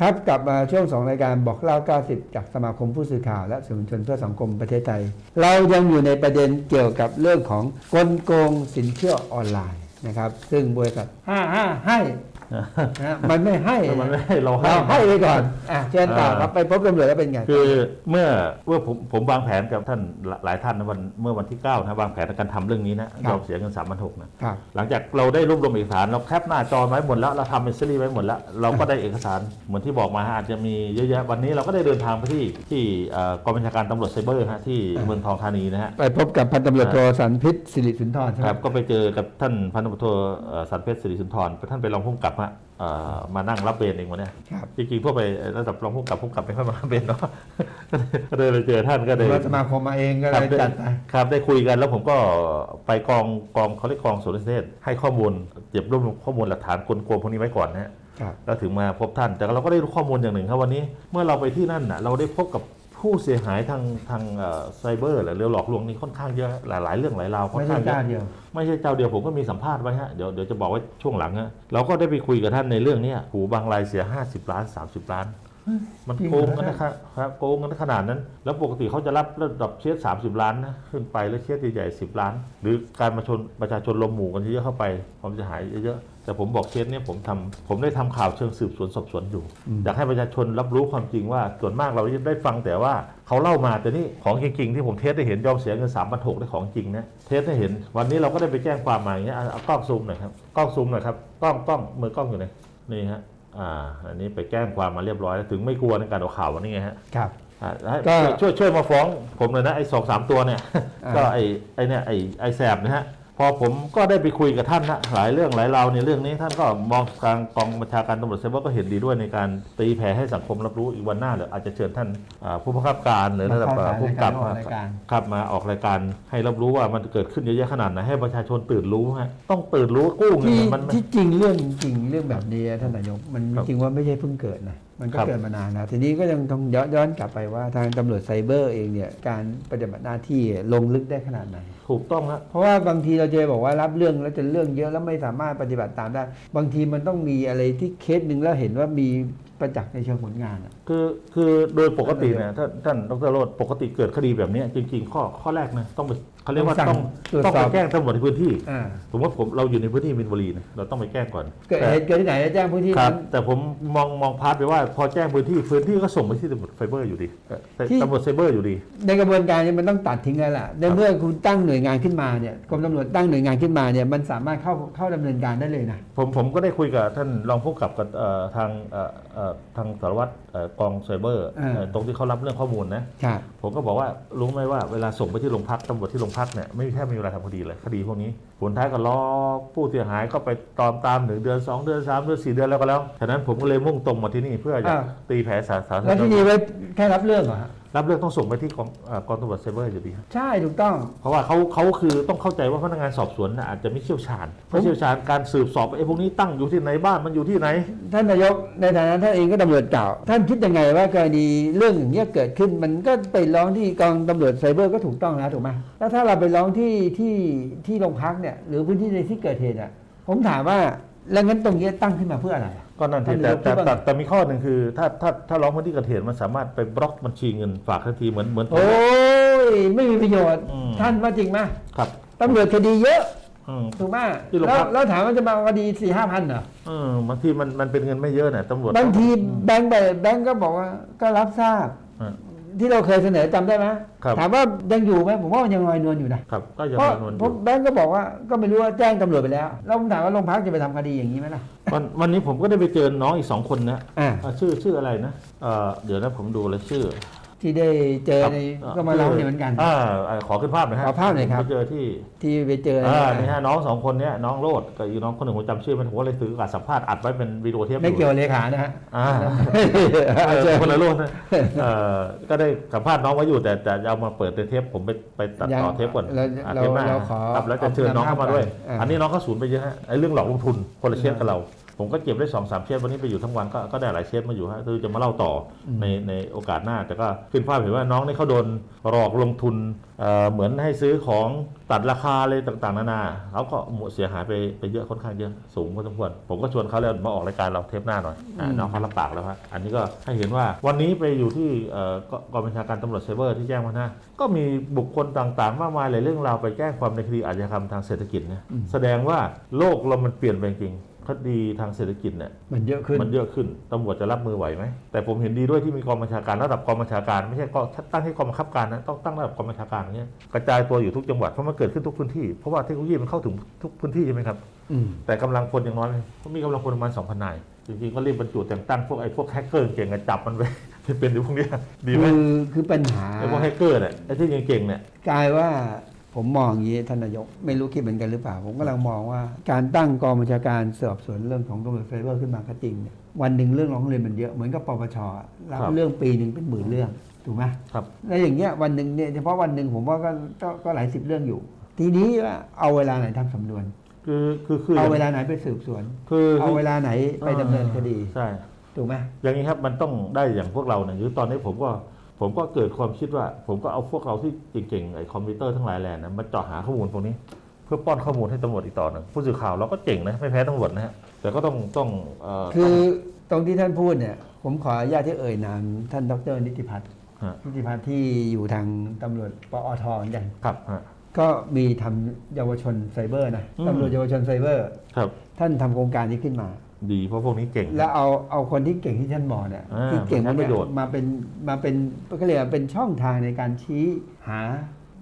ครับกลับมาช่วงสองรายการบอกเล่า 90 จากสมาคมผู้สื่อข่าวและสื่อมวลชนเพื่อสังคมประเทศไทย เรายังอยู่ในประเด็นเกี่ยวกับเรื่องของกลโกงสินเชื่อออนไลน์นะครับ ซึ่งบริษัทห้าห้าให้ มันไม่ให้มันไม่ให้เราให้เราให้ไปก่อนอะเชิญต่อครับไปพบตำรวจแล้วเป็นไง คือเมื่อเมื่อผมผมวางแผนกับท่านหลหลายท่านนะวันเมื่อวันที่ 9 นะวางแผนในการทำเรื่องนี้นะครับยอมเสียเงิน3ามพันหกนะครับหลังจากเราได้รวบรวมเอกสารเราแคปหน้าจอไว้หมดแล้วเราทำเป็นซีรีส์ไว้หมดแล้ว เราก็ได้เอกสารเหมือนที่บอกมาฮะอาจจะมีเยอะแยะวันนี้เราก็ได้เดินทางไปที่ที่เอ่อกองบัญชาการตำรวจไซเบอร์ฮะที่เมืองทองธานีนะฮะไปพบกับพันตำรวจโทสันพิษสิริสุนทรใช่ไหมครับก็ไปเจอกับท่านพันตำรวจโทเอ่อสันเพชรสิริสุนทรท่านเป็นรองผู้กำกับฮะเอ่อมานั่งรับเวรเองวันเนี้ยครับจริงๆทั่วไประดับรองผู้กำกับผู้กำกับไม่ค่อยมารับเวรเนาะก็เลยไปเจอท่านก็เลยว่าสมาคมมาเองก็ครัเลบยจัดไปครับได้คุยกันแล้วผมก็ไปกองกองเขาเรียกกองสุรเทศให้ข้อมูลเก็บรวบรวมข้อมูลหลักฐานกลโกงพวกนี้ไว้ก่อนนะฮะครับแล้วถึงมาพบท่านแต่เราก็ได้รู้ข้อมูลอย่างหนึ่งครับวันนี้ เมื่อเราไปที่นั่นน่ะเราได้พบกับ ผู้เสียหายทางทางเอ่อไซเบอร์หรือเรื่องหลอกลวงนี่ค่อนข้างเยอะหลายๆเรื่องหลายราวค่อไม่นใช่ข้างเยเจ้าอะเดียวไม่ใช่เจ้าเดียวผมก็มีสัมภาษณ์ไว้ฮะเดี๋ยวเดี๋ยวจะบอกไว้ช่วงหลังฮะเราก็ได้ไปคุยกับท่านในเรื่องเนี้ยหูบางรายเสีย 50 ล้าน 30 ล้าน มันจริงโกงกันเหรอนะครับครับโกงกันขนาดนั้น แล้วปกติเขาจะรับระดับเคส30ล้านนะขึ้นไปแล้วเคสใหญ่ๆ10ล้าน หรือการมาชนประชาชนรวมหมู่กันเยอะๆเข้าไปความเสียหายเยอะๆแต่ผมบอกเคสเนี้ยผมทำผมได้ทำข่าวเชิงสืบสวนสอบสวนอยู่อยากให้ประชาชนรับรู้ความจริงว่าส่วนมากเราได้ฟังแต่ว่าเขาเล่ามาแต่นี่ของจริงๆที่ผมเทสได้เห็นยอมเสียเงิน3ามพันหกได้ของจริงนะเทสได้เห็น วันนี้เราก็ได้ไปแจ้งความมาอย่างเงี้ยเอาเอากล้องซูมหน่อยครับกล้องซูมหน่อยครับกล้องกล้องมือกล้องอยู่ไหนนี่ฮะ อ่าอันนี้ไปแจ้งความมาเรียบร้อยแล้วถึงไม่กลัวในการเอาข่าววันนี้ไงฮะครับ อ่าให้ก็ช่วยช่วยมาฟ้องผมเลยนะไอ้สองสามตัวเนี่ยอ่าก็ไอ้ไอ้เนี่ยไอ้ไอ้แสบนะฮะ พอผมก็ได้ไปคุยกับท่านนะหลายเรื่องหลายราวในเรื่องนี้ ท่านก็มองทางกองบัญชาการตำรวจไซเบอร์ก็เห็นดีด้วยในการตีแผ่ให้สังคมรับรู้อีกวันหน้าเดี๋ยวอาจจะเชิญท่านอ่าผู้บังคับการหรือระดับมาเข้าผู้กำกับรายการครับมาออกรายการให้รับรู้ว่ามันเกิดขึ้นเยอะแยะขนาดไหนให้ประชาชนตื่นรู้ฮะต้องตื่นรู้กู้เงิที่นมันมันที่จริงเรื่องจริงเรื่องแบบนี้ท่านนายกมันครับจริงว่าไม่ใช่เพิ่งเกิดนะ มันก็ครับเกิดมานานแล้วทีนี้ก็ยังต้องย้อนย้อนกลับไปว่าทางตำรวจไซเบอร์เองเนี่ยการปฏิบัติหน้าที่ลงลึกได้ขนาดไหนถูกต้องฮะเพราะว่าบางทีเราจะบอกว่ารับเรื่องแล้วจะเรื่องเยอะแล้วไม่สามารถปฏิบัติตามได้ บางทีมันต้องมีอะไรที่เคสหนึ่งแล้วเห็นว่ามีประจักษ์ในเชิงผลงานอะคือคือโดยปกติเนี่ยท่านท่านดรโรดปกติเกิดคดีแบบเนี้ยจริง ๆ ข้อข้อแรกนะต้องไป เขาเรียกว่าต้องต้องไปแจ้งตำรวจในพื้นที่อ่าสมมติผมเราอยู่ในพื้นที่มินบุรีนะเราต้องไปแจ้งก่อนเกิดแต่เหตุเกิดที่ไหนแจ้งพื้นที่ครับนั้นแต่ผมมองมองพาร์ทไปว่า พอแจ้งพื้นที่พื้นที่ก็ส่งไปที่ตำรวจไฟเบอร์อยู่ดีแต่ที่ตำรวจไซเบอร์อยู่ดี ในกระบวนการนี้มันต้องตัดทิ้งแล้วล่ะในเมื่อคุณตั้งหน่วยงานขึ้นมาเนี่ยกรมตำรวจตั้งหน่วยงานขึ้นมาเนี่ยมันสามารถเข้าเข้าดำเนินการได้เลยนะผมผมก็ได้คุยกับท่านรองผู้กำกับกับเอ่อทางเอ่อเอ่อทางสารวัตรเอ่อกองไซเบอร์อ่าเอ่อตรงที่เขารับเรื่องข้อมูลนะครับผมก็บอกว่ารู้ไหมว่าเวลาส่งไปที่โรงพักตำรวจที่โรงพักเนี่ยไม่มีแทบไม่มีเวลาทำคดีเลยคดีพวกนี้ผลท้ายก็รอผู้เสียหายก็ไปตามตามหนึ่งเดือนสองเดือนสามเดือนสี่เดือนแล้วก็แล้วฉะนั้นผมก็เลยมุ่งตรงมาที่นี่เพื่อจะอ่า ตีแผลสาสาแล้วที่นี่ไว้แค่รับเรื่องเหรอฮะ รับเรื่องต้องส่งไปที่กองเอ่อกองตำรวจไซเบอร์อยู่ดีครับใช่ถูกต้อง เพราะว่าเขาเขาคือต้องเข้าใจว่าพนักงานสอบสวนน่ะอาจจะไม่เชี่ยวชาญผมไม่เชี่ยวชาญการสืบสอบไอ้พวกนี้ตั้งอยู่ที่ไหนบ้านมันอยู่ที่ไหน ท่านนายกในฐานะท่านเองก็ตำรวจเก่า ท่านคิดยังไงว่ากรณีเรื่องอย่างเงี้ยเกิดขึ้น มันก็ไปร้องที่กองตำรวจไซเบอร์ก็ถูกต้องแล้วถูกไหมแล้วถ้าเราไปร้องที่ที่ที่โรงพักเนี่ยหรือพื้นที่ในที่เกิดเหตุอะผมถามว่าแล้วงั้นตรงเนี้ยตั้งขึ้นมาเพื่ออะไรอะ ก็นั่นที่ท่านแต่นายกคิดว่าแต่แต่แต่มีข้อหนึ่งคือ ถ้าถ้าถ้าร้องพื้นที่เกิดเหตุมันสามารถไปบล็อกบัญชีเงินฝากทันทีเหมือนเหมือนผมโอ้ยไม่มีประโยชน์ อืม ท่านว่าจริงไหมครับตำรวจคดีเยอะอืม ถูกไหมที่โรงแล้วพักแล้วถามว่าจะมาคดีสี่ห้าพันเหรอเออบางทีมันมันเป็นเงินไม่เยอะน่ะตำรวจบางทีแบงค์ไปแบงค์ก็บอกว่าก็รับทราบ อ่า ที่เราเคยเสนอจำได้ไหมครับ ถามว่ายังอยู่ไหมผมว่ามันยังลอยนวลอยู่นะครับ ก็ยังเพราะจำนวนอเพราะยู่แบงค์ก็บอกว่าก็ไม่รู้ว่าแจ้งตำรวจไปแล้ว แล้วผมถามว่าโรงพักจะไปทำคดีอย่างนี้ไหมล่ะ วันวันนี้ผมก็ได้ไปเจอน้องอีกสองคนนะอ่าอ่าชื่อชื่ออะไรนะเอ่อเดี๋ยวนะผมดูเลยชื่อ ที่ได้เจอครับในอ่ก็มาเล่าเนี่ยเหมือนกันอ่าอ่าขอขึ้นภาพหน่อยฮะขอภาพหน่อยครับผมไปเจอที่ที่ไปเจออ่าในนี่ฮะน้องสองคนเนี้ยน้องโรดกับอีกน้องคนหนึ่งผมจำชื่อไมันผมก็เลยถือโอกาสสัมภาษณ์อัดไว้เป็นวิดีโอเทปไม่เกี่ยวอยู่เลขานะฮะอ่าเอาเอเชิอญคนละโรดนะเอ่อก็ได้สัมภาษณ์น้องไว้อยู่แต่แต่จะเอามาเปิดในเทปผมไปไปตัดต่อเทปก่อนเราอะเราเทปหน้าเราขอครับแล้วจะเชิญน้องเข้ามาด้วยอ่าอันนี้น้องเขาสูญไปเยอะฮะไอ้เรื่องหลอกลงทุนคนละเคสกับเรา ผมก็เก็บได้สองสามเคสวันนี้ไปอยู่ทั้งวันก็ก็ได้หลายเคสมาอยู่ฮะคือจะมาเล่าต่ออมในในโอกาสหน้า แต่ก็ขึ้นภาพเห็นว่าน้องนี่เขาโดนหลอกลงทุนเอ่อเหมือนให้ซื้อของตัดราคาอะไรต่างๆ นานาเขาก็หมดเสียหายไปไปเยอะค่อนข้างเยอะสูงพอสมควรผมก็ชวนเขาแล้วมาออกรายการเราเทปหน้าหน่อยอ่าน้องเขารับปากแล้วฮะอันนี้ก็ให้เห็นว่าวันนี้ไปอยู่ที่เอ่อกกองบัญชาการตำรวจไซเบอร์ที่แจ้งมานะก็มีบุคคลต่างๆ มากมายหลายเรื่องราวไปแจ้งความในคดีอาชญากรรมทางเศรษฐกิจเนี่ยแสดงว่าโลกเรามันเปลี่ยนไปจริง คดีทางเศรษฐกิจเนี่ยมันเยอะขึ้นมันเยอะขึ้นตำรวจจะรับมือไหวไหมแต่ผมเห็นดีด้วยที่มีกองบัญชาการระดับกองบัญชาการไม่ใช่ก็ตั้งให้กองบังคับการนะต้องตั้งระดับกองบัญชาการอย่างเงี้ยกระจายตัวอยู่ทุกจังหวัดเพราะมันเกิดขึ้นทุกพื้นที่เพราะว่าเทคโนโลยีมันเข้าถึงทุกพื้นที่ใช่ไหมครับอืมแต่กำลังพลยังน้อยเขามีกำลังพลประมาณ2,000นายจริงๆก็รีบบรรจุแต่งตั้งพวกไอ้พวกแฮกเกอร์เก่งๆจับมันไปไปเป็นอยู่พวกเนี้ยดีไหมคือคือปัญหาไอ้พวกแฮกเกอร์เนี่ยไอ้ที่เก่งๆเนี่ยกลายว่า ผมมองอย่างนี้ท่านนายก ไม่รู้คิดเหมือนกันหรือเปล่า ผมกำลังมองว่า การตั้งกองบัญชาการสอบสวนเรื่องของตำรวจไซเบอร์ขึ้นมาก็จริงเนี่ยวันหนึ่งเรื่องร้องเรียนมันเยอะเหมือนกับปปชอะรับครับเรื่องปีหนึ่งเป็นหมื่นเรื่องถูกไหมครับแล้วอย่างเงี้ยวันหนึ่งเนี่ยเฉพาะวันหนึ่งผมว่าก็ก็ก็หลายสิบเรื่องอยู่ ทีนี้ว่าเอาเวลาไหนทำสำนวน คือคือคือเอาเวลาไหนไปสืบสวน คือเอาเวลาไหนไปดำเนินคดีใช่ถูกไหมอย่างนี้ครับมันต้องได้อย่างพวกเราเนี่ยหรือตอนนี้ผมก็ ผมก็เกิดความคิดว่า ผมก็เอาพวกเราที่เก่งๆไอ้คอมพิวเตอร์ทั้งหลายแหล่นะมาเจาะหาข้อมูลพวกนี้ เพื่อป้อนข้อมูลให้ตำรวจอีกต่อหนึ่งผู้สื่อข่าวเราก็เก่งนะไม่แพ้ตำรวจนะฮะแต่ก็ต้องต้องเอ่อคือตรงที่ท่านพูดเนี่ยผมขออนุญาตที่เอ่ยนามท่านดรนิติพัฒน์ฮะนิติพัฒน์ที่อยู่ทางตำรวจปอทเหมือนกัน ครับฮะ ก็มีทำเยาวชนไซเบอร์นะอืม ตำรวจเยาวชนไซเบอร์ ครับ ท่านทำโครงการนี้ขึ้นมา ดีเพราะพวกนี้เก่ง แล้วเอาเอาคนที่เก่งที่ท่านบอกเนี่ยอ่าที่เก่งมันใช้มาประโยชน์ มาเป็นมาเป็นก็เรียกว่าเป็นช่องทางในการชี้หา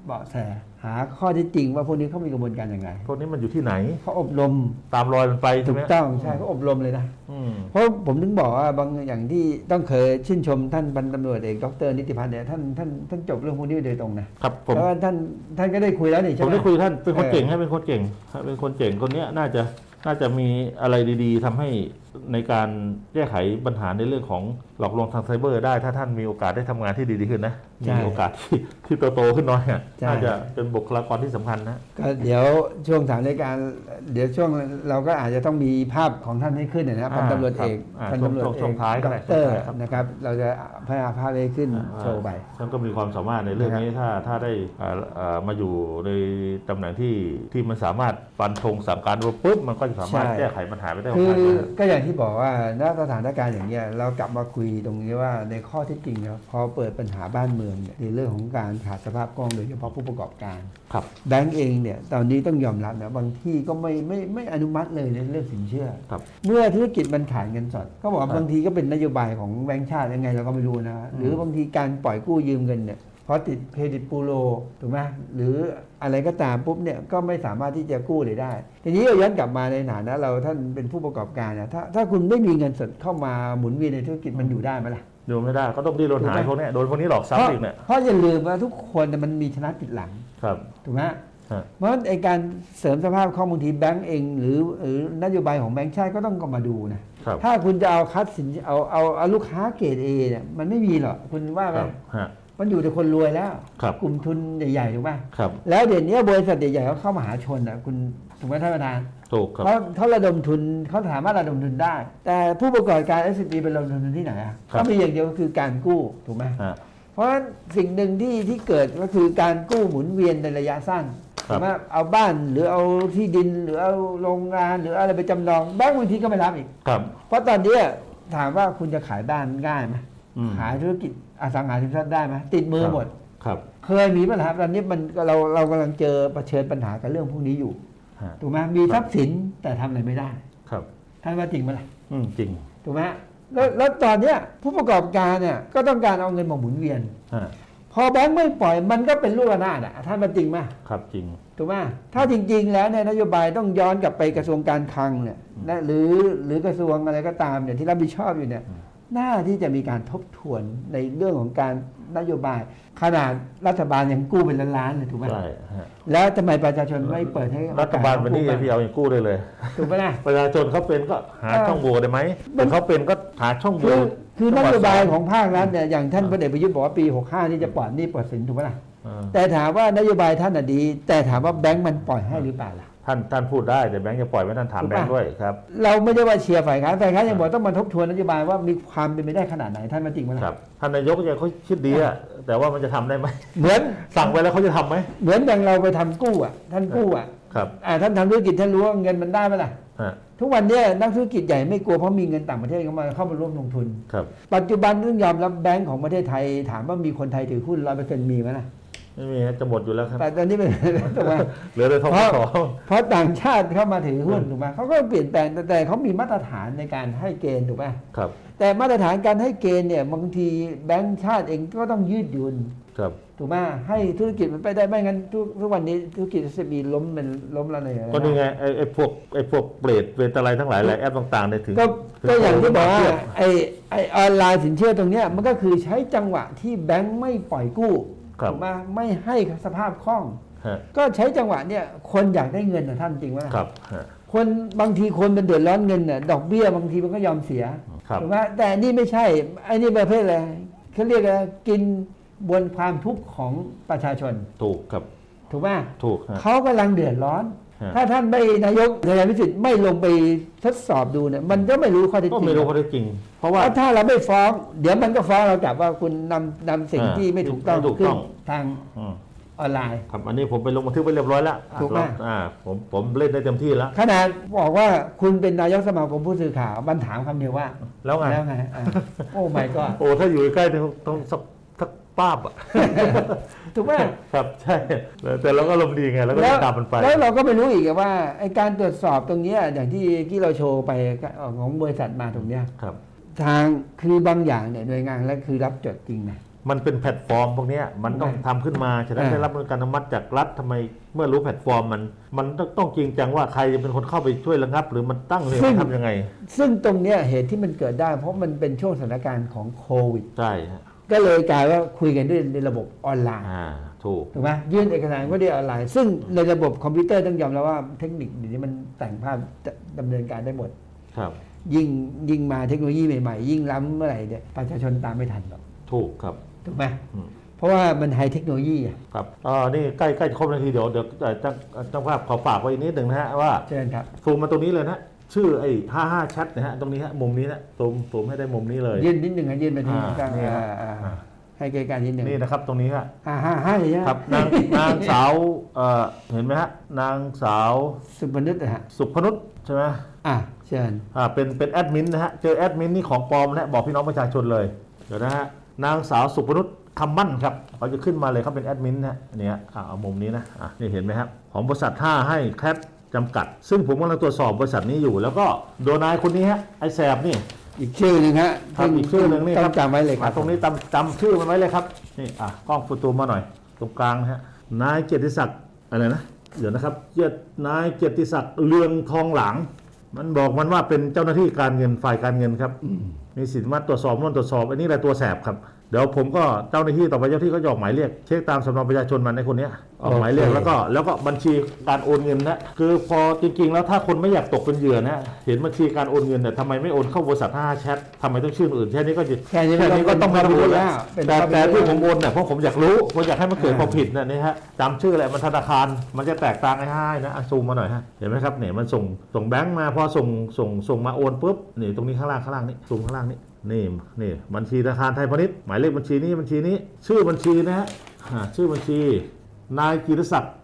เบาะแส หาข้อเที่จริงว่าพวกนี้เขามีกระบวนการอย่างไรพวกนี้มันอยู่ที่ไหน เขาอบรมตามรอยมันไปใช่ถูไหมกต้องใช่เขาอบรมเลยนะ อืม เพราะผมถึงบอกว่าบางอย่างที่ต้องเคยชื่นชมท่านพันตำรวจเอกดรนิติพัฒน์เนี่ยท่านท่านท่านจบเรื่องพวกนี้โดยตรงนะครับผม แล้วท่านท่านก็ได้คุยแล้วนี่ผใช่มไหม ได้คุยกับท่านเป็นคนเออ เก่งให้เป็นคนเก่งให้เป็นคนเก่งคนเนี้ยน่าจะ น่าจะมีอะไรดี ๆทำให้ ในการแก้ไขปัญหาในเรื่องของหลอกลวงทางไซเบอร์ได้ ถ้าท่านมีโอกาสได้ทำงานที่ดีๆขึ้นนะ ใช่มีโอกาสที่ที่โตๆขึ้นหน้อยอะใช่ น่าจะเป็นบุคลากรที่สำคัญนะ ก็เดี๋ยวช่วงถามรายการ เดี๋ยวช่วงเราก็อาจจะต้องมีภาพของท่านให้ขึ้นนะพันตำรวจเอกอ่าพันตำรวจช่วงเอช่วกงท้ายก็ดได้รช่วงท้ายครับ นะครับ เราจะพยายามภาพให้ขึ้นโชว์ไป ท่านก็มีความสามารถในเรื่องนี้ถ้าถ้าได้อ่าอ่ามาอยู่ในตำแหน่งที่ที่มันสามารถฟันธงสั่งการรบปุ๊บมันก็จะสามารถใช่ แก้ไขปัญหาไปได้คือค่อนข้างเยอะ ก็อย่างที่บอกว่าณสถานการณ์อย่างเนี้ยเรากลับมาคุยตรงนี้ว่าในข้อที่จริงเนี่ยพอเปิดปัญหาบ้านเมืองเนี่ยในเรื่องของการขาดสภาพคล่องโดยเฉพาะผู้ประกอบการครับแบงก์เองเนี่ยตอนนี้ต้องยอมรับนะบางที่ก็ไม่ไม่ไม่อนุมัติเลยในเรื่องสินเชื่อ ครับ เมื่อธุรกิจมันขายเงินสดก็บอกว่าครับบางทีก็เป็นนโยบายของแบงก์ชาติยังไงเราก็ไม่รู้นะหรือบางทีการปล่อยกู้ยืมเงินเนี่ย พอติดเครดิตปูโรถูกไหมหรืออะไรก็ตามปุ๊บเนี่ยก็ไม่สามารถที่จะกู้เลยได้ ทีนี้เราย้อนกลับมาในฐานะเราท่านเป็นผู้ประกอบการนะถ้าถ้าคุณไม่มีเงินสดเข้ามาหมุนเวียนในธุรกิจมันอยู่ได้ไหมล่ะอยู่ไม่ได้ก็ต้องดิ้นรนหาถูกไหมพวกเนี้ยโดนพวกนี้หลอกเพราะซ้ำอีกเนี่ยเพราะอย่าลืมว่าทุกคนน่ะมันมีชนะติดหลังครับถูกไหมฮะเพราะฉะนั้นไอการเสริมสภาพคล่องบางทีแบงก์เอง หรือหรือนโยบายของแบงก์ชาติก็ต้องก็มาดูนะครับถ้าคุณจะเอาคัดสินเอาเอาเอาลูกค้าเกรดเอเนี่ยมันไม่มีหรอกคุณว่าไหมครับฮะ มันอยู่แต่คนรวยแล้ว ครับกลุ่มทุนใหญ่ๆถูกไหมครับ แล้วเดี๋ยวนี้บริษัทใหญ่ๆเขาเข้ามาหาชนอะคุณถูกไหมท่านประธานถูกครับเขาเขาระดมทุนเขาสามารถระดมทุนได้ แต่ผู้ประกอบการ s อ p เป็นระดมทุนที่ไหนอะครับก็มีอย่างเดียวก็คือการกู้ถูกไหมฮะเพราะฉะนั้นสิ่งหนึ่งที่ที่เกิดก็คือการกู้หมุนเวียนในระยะสั้นครับถูกไหมเอาบ้านหรือเอาที่ดินหรือเอาโรงงานหรืออะไรไปจำนองแบงก์บางทีก็ไม่รับอีกครับเพราะตอนเนี้ยถามว่าคุณจะขายบ้านง่ายไหม อืมขายธุรกิจอสังหาริมทรัพย์ได้ไหมติดมือครับหมดครับ เคยมีปัญหาตอนนี้มันเราเรากำลังเจอเผชิญปัญหากับเรื่องพวกนี้อยู่ฮะถูกไหมมีทรัพย์สินแต่ทำอะไรไม่ได้ ครับท่านว่าจริงไหมล่ะอืมจริงถูกไหมแล้วแล้วตอนเนี้ยผู้ประกอบการเนี่ยก็ต้องการเอาเงินมาหมุนเวียนฮะพอแบงค์ไม่ปล่อยมันก็เป็นลูกระนาดอะท่านมันจริงไหมครับจริงถูกไหมถ้าจริง ๆ แล้วเนี่ยนโยบายต้องย้อนกลับไปกระทรวงการคลังเนี่ยนะหรือหรือกระทรวงอะไรก็ตามเนี่ยที่รับผิดชอบอยู่เนี่ย น่าที่จะมีการทบทวนในเรื่องของการนโยบาย ขนาดรัฐบาลยังกู้เป็นล้านๆเลยถูกไหมใช่ฮะแล้วทำไมประชาชนไม่เปิดให้โอกสรัฐบาลวันนี้เขกู้พี่เอาอย่างกู้ได้เลย ถูกไหมล่ะ ประชาชนเขาเป็นก็หาเออช่องโหว่ได้ไหมมัน แต่เขาเป็นก็หาช่องโหคืว่อคือนจังหวัดโยบายสของภาครัฐเนี่ยอย่างท่านพลเอกประยุทธ์บอกว่าปี 65 นี่จะปลอดหนี้ปลอดสินถูกไหมล่ะเออแต่ถามว่านโยบายท่านน่ะดี แต่ถามว่าแบงก์มันปล่อยให้หรือเปล่าล่ะ ท่านท่านพูดได้แต่แบงค์จะปล่อยไว้ท่านถามถูกแบปะงค์ด้วยครับเราไม่ได้ว่าเชียร์ฝ่ายค้านฝ่ายค้านยังบอกต้องมาทบทวนนโยบายว่ามีความเป็นไปได้ขนาดไหนท่านมาจริงไหมล่ะครับ ท่านนายกเนี่ยเขาคิดดีอะแต่ว่ามันจะทำได้ไหมเหมือนสั่งไปแล้วเขาจะทำไหมเหมือนอย่างเราไปทำกู้อะ ท่านกู้อะครับอ่าท่านทำธุรกิจท่านรู้ว่าเงินมันได้ไหมล่ะฮะทุกวันเนี้ยนักธุรกิจใหญ่ไม่กลัวเพราะมีเงินต่างประเทศเข้ามาเข้ามาร่วมลงทุนครับปัจจุบันต้องยอมรับแบงก์ของประเทศไทย ถามว่ามีคนไทยถือหุ้นร้อยเปอร์เซ็นต์มีไหมล่ะ ไม่มีฮะจะหมดอยู่แล้วครับ แต่ตอนนี้เป็นถูกไหมเหลือแต่ทกเพราะศเพราะต่างชาติเข้ามาถือหุ้นถูกไหมเขาก็เปลี่ยนแปลงแต่แต่เขามีมาตรฐานในการให้เกณฑ์ถูกไหมครับ แต่มาตรฐานการให้เกณฑ์เนี่ยบางทีแบงก์ชาติเองก็ต้องยืดหยุ่นครับถูกไหมให้ธุรกิจมันไปได้ไม่งั้นทุกทุกวันนี้ธุรกิจจะมีล้มเป็นล้มละเลยก็นี่ไงไอ้ไอ้พวกไอ้พวกเปรตเวทอะไรทั้งหลายแหละแอปต่างๆเนี่ยถึงก็ถึงก็อย่างที่บอกว่าเทียไอ้ไอ้ออนไลน์สินเชื่อตรงเนี้ยมันก็คือใช้จังหวะที่แบงก์ไม่ปล่อยกู้ครับ ถูกไหมไม่ให้สภาพคล่องฮะก็ใช้จังหวะเนี่ยคนอยากได้เงินนะท่านจริงไหมครับฮะคนบางทีคนเป็นเดือดร้อนเงินน่ะดอกเบี้ยบางทีมันก็ยอมเสียครับถูกไหมแต่อันนี่ไม่ใช่ไอ้นี่ประเภทอะไรเขาเรียกอะไรกินบนความทุกข์ของประชาชนถูกครับ ถูกไหมถูกฮะเขากำลังเดือดร้อนฮะ ถ้าท่านไม่นายกนายกพิสิทธิ์ไม่ลงไปทดสอบดูเนี่ยมันก็ไม่รู้ข้อเท็จก็จริงไม่รู้ข้อเท็จจริง เพราะว่าแล้วถ้าเราไม่ฟ้อง เดี๋ยวมันก็ฟ้องเรากลับว่าคุณนำนำสิ่งอ่าที่ไม่ถูกต้องไม่ถูกขึ้ต้นองทางอืมออนไลน์ครับอันนี้ผมไปลงบันทึกไว้เรียบร้อยแล้วอะถูกไหมแล้วอ่าผมผมเล่นได้เต็มที่แล้วขนาดบอกว่าคุณเป็นนายกสมาคมผู้สื่อข่าวมันถามคำเดียวว่า แล้วไงแล้วไงอะโอ้ไม่ก็โอ้ถ้าอยู่ใกล้ๆต้องต้องสักสัก ป้าบอะถูกไหมครับใช่ แต่เราก็ลมณ์ดีไงแล้วก็แล้วตามมันไปแล้วเราก็ไม่รู้อีกว่าไอการตรวจสอบตรงเนี้ยอย่างที่ที่เราโชว์ไปของบริษัทมาตรงเนี้ยครับ ทางคือบางอย่างเนี่ยหน่วยงานแล้วคือรับจดจริงนะมันเป็นแพลตฟอร์มพวกเนี้ยมันต้องทำขึ้นมาฉะนั้นอ่าได้รับการอนุมัติจากรัฐทำไมเมื่อรู้แพลตฟอร์มมัน มันต้องต้องจริงจังว่าใครจะเป็นคนเข้าไปช่วยระงับ หรือมันตั้งเนี่ยมันทำยังไง ซึ่งตรงเนี้ยเหตุที่มันเกิดได้ เพราะมันเป็นช่วงสถานการณ์ของโควิดใช่ฮะ ก็เลยกลายว่าคุยกันด้วยในระบบออนไลน์อ่าถูกถูกไหมยื่นเอกสารก็ด้วยออนไลน์ ซึ่งในระบบคอมพิวเตอร์ต้องยอมรับว่าเทคนิคเดี๋ยวนี้มันแต่งภาพดำเนินการได้หมด ครับ ยิ่งยิ่งมาเทคโนโลยีใหม่ๆ ยิ่งล้ำเมื่อไหร่เนี่ยประชาชนตามไม่ทันหรอกถูกครับ ถูกไหมอืม เพราะว่ามันไฮเทคโนโลยีอะครับอ่านี่ใกล้ใกล้จะครบนาทีเดี๋ยวเดี๋ยวเอ่อจ้างจ้างภาพขอฝากไว้อีกนิดหนึ่งนะฮะว่าเชิญครับ ซูมมาตรงนี้เลยนะ ชื่อไอ้55แชทนะฮะตรงนี้ฮะมุมนี้นะซูมซูมให้ได้มุมนี้เลย ยื่นนิดหนึ่งนะยื่นไปที่อ่าข้างนี่อ่าฮะ อ่าอ่าให้เกิดการนิดหนึ่งนี่นะครับตรงนี้ฮะอ่าห้าห้าเลยนะครับนางนางสาวเอ่อเห็นไหมฮะนางสาวสุพนุษย์นะฮะสุพนุษใช่ไหมอ่าเชิญอ่าเป็นเป็นแอดมินนะฮะเจอแอดมินนี่ของปลอมนะฮะบอกพี่น้องประชาชนเลยเดี๋ยวนะฮะนางสาวสุพนุษคำมั่นครับเขาจะขึ้นมาเลยเขาเป็นแอดมินนะฮะเนี่ยอ่าเอามุมนี้นะอะนี่เห็นไหมครับของบริษัท5ให้แคป จำกัด ซึ่งผมกำลังตรวจสอบบริษัทนี้อยู่ แล้วก็โดนายคนนี้ฮะไอ้แสบนี่อีกชื่อหนึ่งฮะครับอีกชื่อหนึ่งนี่คต้รัอบงจำไว้เลยคมารับตรงนี้จำจำชื่อมันไว้เลยครับนี่อะกล้องฟูตูมมาหน่อย ตรงกลางนะฮะนายเกียรติศักดิ์อะไรนะเดี๋ยวนะครับเกียรตินายเกียรติศักดิ์เรืองทองหลัง มันบอกมันว่าเป็นเจ้าหน้าที่การเงินฝ่ายการเงินครับมีสิทธิ์มาตรวจสอบนู่นตรวจสอบอันนี้แหละตัวแสบครับเดี๋ยวผมก็เจ้าหน้าที่ต่อไปเจ้าที่ก็จะออกหมายเรียกเช็คตามสำเนาประชาชนมันในคนเนี้ยออกหมายเรียกแล้วก็แล้วก็บัญชีการโอนเงินนะคือพอจริงๆ แล้วถ้าคนไม่อยากตกเป็นเหยื่อนะเห็นบัญชีการโอนเงินเนี่ยทำไมไม่โอนเข้าบริษัท5แชททำไมต้องชื่ออื่นแค่นี้ก็จะแค่นี้แค่นี้ก็ต้องไม่รู้แล้วเป็นแต่ข้อมูลแต่ที่ผมแล้วโอนเนี่ยเพราะผมอยากรู้ผมอยากให้มันเกิดอ่าความผิดนะนี่ฮะจำชื่ออะไรมันธนาคารมันจะแตกต่างง่ายๆนะอะซูมมาหน่อยฮะเห็นไหมครับเนี่ยมันส่งส่งแบงค์มาพอส่งส่งส่งมาโอนปุ๊บนี่ตรงนี้ข้างล่างข้างล่างนี่ซูมข้างล่างนี่ นี่นี่บัญชีธนาคารไทยพาณิชย์หมายเลขบัญชีนี้บัญชีนี้ ชื่อบัญชีนะฮะอ่าชื่อบัญชี นายกิรศักดิ์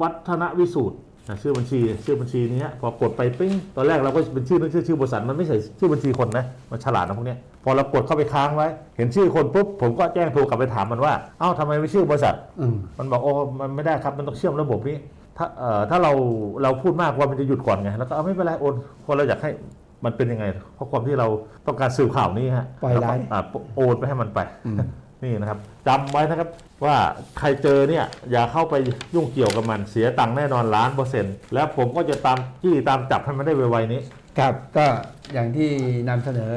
วัฒนวิสูตรอะชื่อบัญชีชื่อบัญชีนี้ฮะพอกดไปปิ้งตอนแรกเราก็เป็นชื่อนึกชื่อชื่อบริษัทมันไม่ใช่ชื่อบัญชีคนนะมันฉลาดนะพวกเนี้ยพอเรากดเข้าไปค้างไว้ เห็นชื่อคนปุ๊บผมก็แจ้งโทรกลับไปถามมันว่าเอ้าทำไมไม่ชื่อบริษัทอืมมันบอกโอ้มันไม่ได้ครับมันต้องเชื่อมระบบนี้ถ้าเอ่อถ้าเราเราพูดมากว่ามันจะหยุดก่อนไงแล้วก็เอาไม่เป็นไรโอนเพราะเราอยากให้ มันเป็นยังไง เพราะความที่เราต้องการสืบข่าวนี้ฮะปล่อยไลฟ์แล้วก็อะโอนไปให้มันไปอืมนี่นะครับจำไว้นะครับว่าใครเจอเนี่ยอย่าเข้าไปยุ่งเกี่ยวกับมันเสียตังค์แน่นอนล้านเปอร์เซ็นต์แล้วผมก็จะตามจี้ตามจับให้มันได้ไวๆนี้ ครับก็อย่างที่นำเสนอ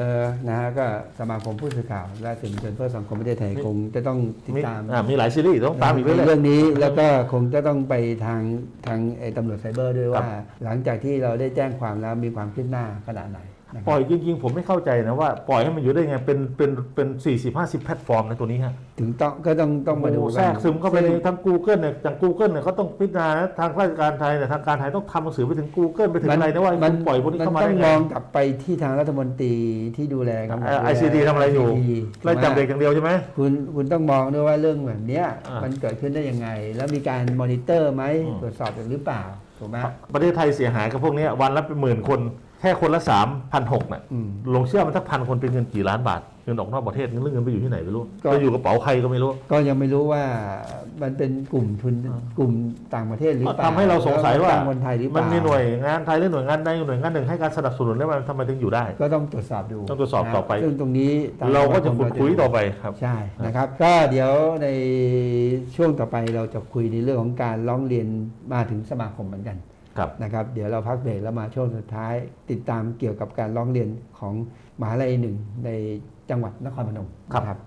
นะฮะก็สมาคมผู้สื่อข่าวและสื่อมวลชนเพื่อสังคมประเทศไทยมีคงจะต้องติดมีตามอะมีหลายซีรีส์ต้องตามอีกเรื่อยเรื่องนี้แล้วก็คงจะต้องไปทางทางไอ้ตำรวจไซเบอร์ด้วยครัว่าบหลังจากที่เราได้แจ้งความแล้วมีความคืบหน้าขนาดไหนฮนะครับ ปล่อยจริงๆ ผมไม่เข้าใจนะว่าปล่อยให้มันอยู่ได้ไงเป็นเป็นเป็นสี่สิบห้าสิบแพลตฟอร์มในตัวนี้ฮะถึงต้องก็ต้องต้องมาดูโอ้กันแทรกซึมเข้าไปในซึ่งทั้ง Google เนี่ยอย่าง Google เนี่ยเขาต้องพิจารณานะทางราชการไทยเนี่ยทางการไทยต้องทำหนังสือไปถึง Google ไปถึงอะไรนะว่าคุณปล่อยพวกนี้เข้ามาต้อได้งไงมองกลับไปที่ทางรัฐมนตรีที่ดูแลกำกับดูแลไอซีดีทำอะไรอยู่ ICT ไล่จับเด็กถูกไหมอย่างเดียวใช่ไหมคุณคุณต้องมองด้วยว่าเรื่องแบบเนี้ยอ่ามัมันเกิดขึ้นได้ยังไง แล้วมีการมอนิเตอร์ไหมอืมตรวจสอบหรือเปล่าถูกไหมประเทศไทยเสียหายกับพวกเนี้ยวันละเป็นหมื่นคน แค่คนละสามพันหกน่ะอืมลงเชื่อมันสักพันคนเป็นเงินกี่ล้านบาทเงินออกนอกประเทศเงินเรื่องเงินไปอยู่ที่ไหนไม่รู้ก็ไปอยู่กระเป๋าใครก็ไม่รู้ ก็ยังไม่รู้ว่ามันเป็นกลุ่มทุนกลุ่มต่างประเทศหรือเปล่าทำให้เราสงสัยว่าแล้ตั้งคนไทยหรือเปมันล่ามีหน่วยงานไทยหรือหน่วยงานใดหน่วยงานหนึ่งให้การสนับสนุนแล้วมันทำไมถึงอยู่ได้ ก็ต้องตรวจสอบดูต้องตรวจสอบต่อไปนะซึ่งตรงนี้ทงเราก็จะสขุมาดมคุยจะต่อไปครับใช่นะครับ ก็เดี๋ยวในช่วงต่อไปเราจะคุยในเรื่องของการร้องเรียนมาถึงสมาคมเหมือนกันครับ นะครับเดี๋ยวเราพักเบรกแล้วมาช่วงสุดท้าย ติดตามเกี่ยวกับการร้องเรียนของมหาลัยหนึ่งในจังหวัดนครพนมครับนะ